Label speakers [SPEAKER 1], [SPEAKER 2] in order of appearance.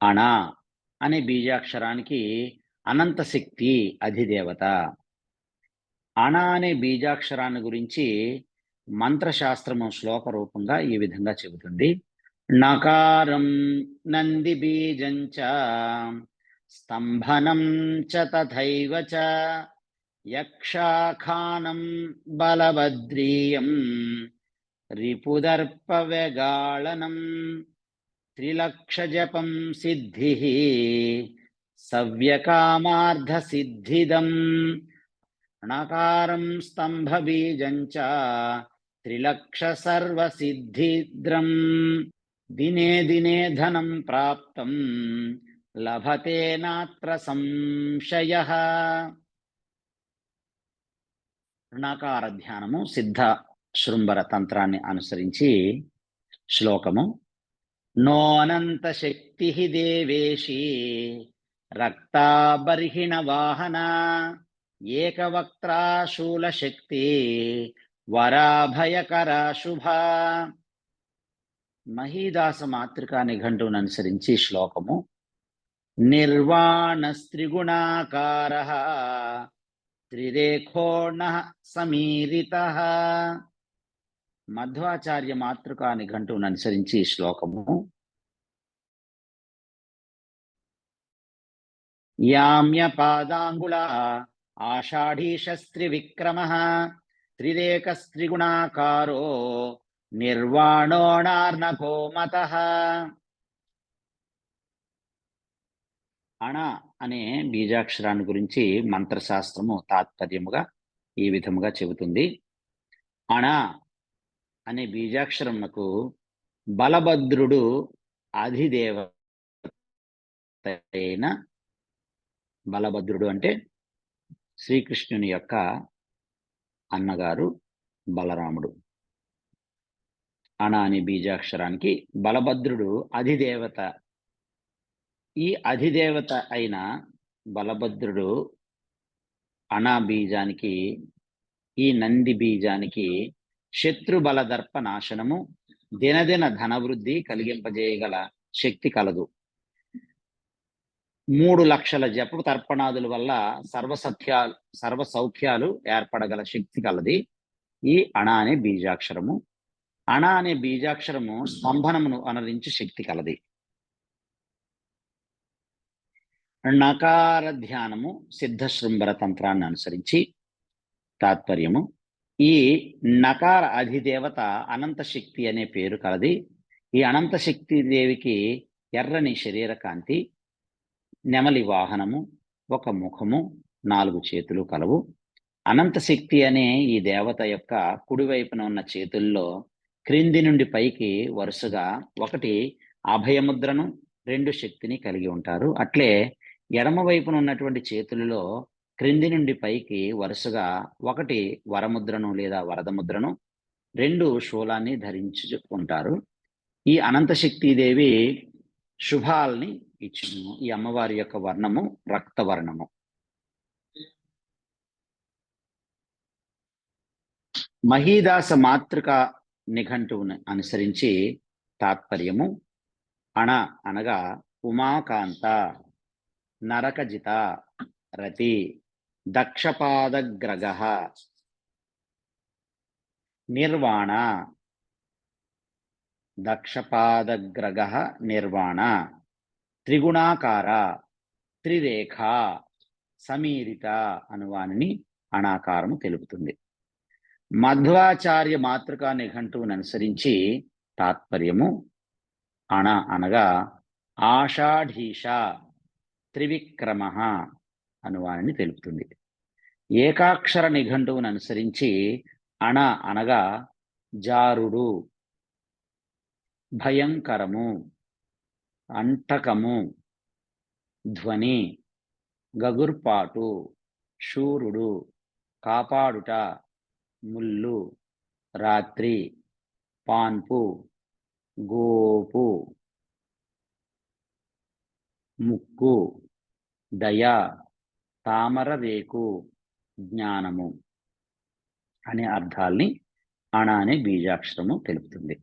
[SPEAKER 1] అణ అనే బీజాక్షరానికి అనంత శక్తి అధిదేవత. అణ అనే బీజాక్షరాన్ని గురించి మంత్రశాస్త్రము శ్లోక రూపంగా ఈ విధంగా చెబుతుంది. నకారం నంది బీజంచ స్తంభనం చ తథైవ చ యక్షాఖానం బలభద్రీయం రిపుదర్పవ్యగాళనం త్రిలక్షజపం సిద్ధి సవ్యకామార్థసిద్ధిదం ణకారం స్తంభబీజం చ త్రిలక్ష సర్వసిద్ధిద్రం దినే దినే ధనం ప్రాప్తం లభతే నాత్ర సంశయ. రుణాకార ధ్యానము సిద్ధ శృంబర తంత్రాన్ని అనుసరించి శ్లోకము నోనంత శక్తి దేవేశి రక్తాబర్హిణ వాహన ఏకవక్త్రాశూల శక్తి వరాభయకర శుభ. మహీదాస మాతృకా నిఘంటువును అనుసరించి శ్లోకము. నిర్వాణ స్త్రిగుణాకార త్రిరేఖోణ సమీరిత. మధ్వాచార్య మాతృక నిఘంటువును అనుసరించి శ్లోకము. యామ్య పాదాంగుళ ఆషాఢీషస్త్రివిక్రమ త్రిరేకస్త్రిగుణాకారో నిర్వాణోణార్నభో మత. అణ అనే బీజాక్షరాన్ని గురించి మంత్రశాస్త్రము తాత్పర్యముగా ఈ విధముగా చెబుతుంది. అణ అనే బీజాక్షరమునకు బలభద్రుడు అధిదేవత అయిన బలభద్రుడు అంటే శ్రీకృష్ణుని యొక్క అన్నగారు బలరాముడు. అణ అనే బీజాక్షరానికి బలభద్రుడు అధిదేవత. ఈ అధిదేవత అయిన బలభద్రుడు అణ బీజానికి ఈ నంది బీజానికి శత్రు దర్ప నాశనము దినదిన ధనవృద్ధి కలిగింపజేయగల శక్తి కలదు. మూడు లక్షల జప తర్పణాదుల వల్ల సర్వసత్యాలు సర్వ సౌఖ్యాలు ఏర్పడగల శక్తి కలది. ఈ అణ అనే బీజాక్షరము. అణ అనే బీజాక్షరము స్తంభనమును అనరించు శక్తి కలది. నకార ధ్యానము సిద్ధశృంభర తంత్రాన్ని అనుసరించి తాత్పర్యము ఈ నకార అధిదేవత అనంత శక్తి అనే పేరు కలది. ఈ అనంత శక్తి దేవికి ఎర్రని శరీర కాంతి నెమలి వాహనము ఒక ముఖము నాలుగు చేతులు కలవు. అనంత శక్తి అనే ఈ దేవత యొక్క కుడివైపున ఉన్న చేతుల్లో క్రింది నుండి పైకి వరుసగా ఒకటి అభయముద్రను రెండు శక్తిని కలిగి ఉంటారు. అట్లే ఎడమ వైపున ఉన్నటువంటి చేతులలో క్రింది నుండి పైకి వరుసగా ఒకటి వరముద్రను లేదా వరదముద్రను రెండు శూలాన్ని ధరించుకుంటారు ఉంటారు ఈ అనంత శక్తిదేవి శుభాల్ని ఇచ్చును. ఈ అమ్మవారి యొక్క వర్ణము రక్తవర్ణము మహీదాస మాతృక నిఘంటువుని అనుసరించి తాత్పర్యము. అణ అనగా ఉమాకాంత నరకజిత రతి దక్షపాదగ్రగ నిర్వాణ. దక్షపాదగ్రగ నిర్వాణ. త్రిగుణాకార త్రిరేఖ సమీరిత అనువానిని అణాకారము తెలుపుతుంది. మధ్వాచార్య మాతృకా నిఘంటువును అనుసరించి తాత్పర్యము అణ అనగా ఆషాఢీష త్రివిక్రమ. అనువానిని తెలుపుతుంది. ఏకాక్షర నిఘంటువును అనుసరించి అణ అనగా జారుడు భయంకరము అంటకము ధ్వని గగుర్పాటు శూరుడు కాపాడుట ముల్లు రాత్రి పాన్పు గోపు ముక్కు దయ తామర రేకు జ్ఞానము అనే అర్థాల్ని అణ అనే బీజాక్షరము తెలుపుతుంది.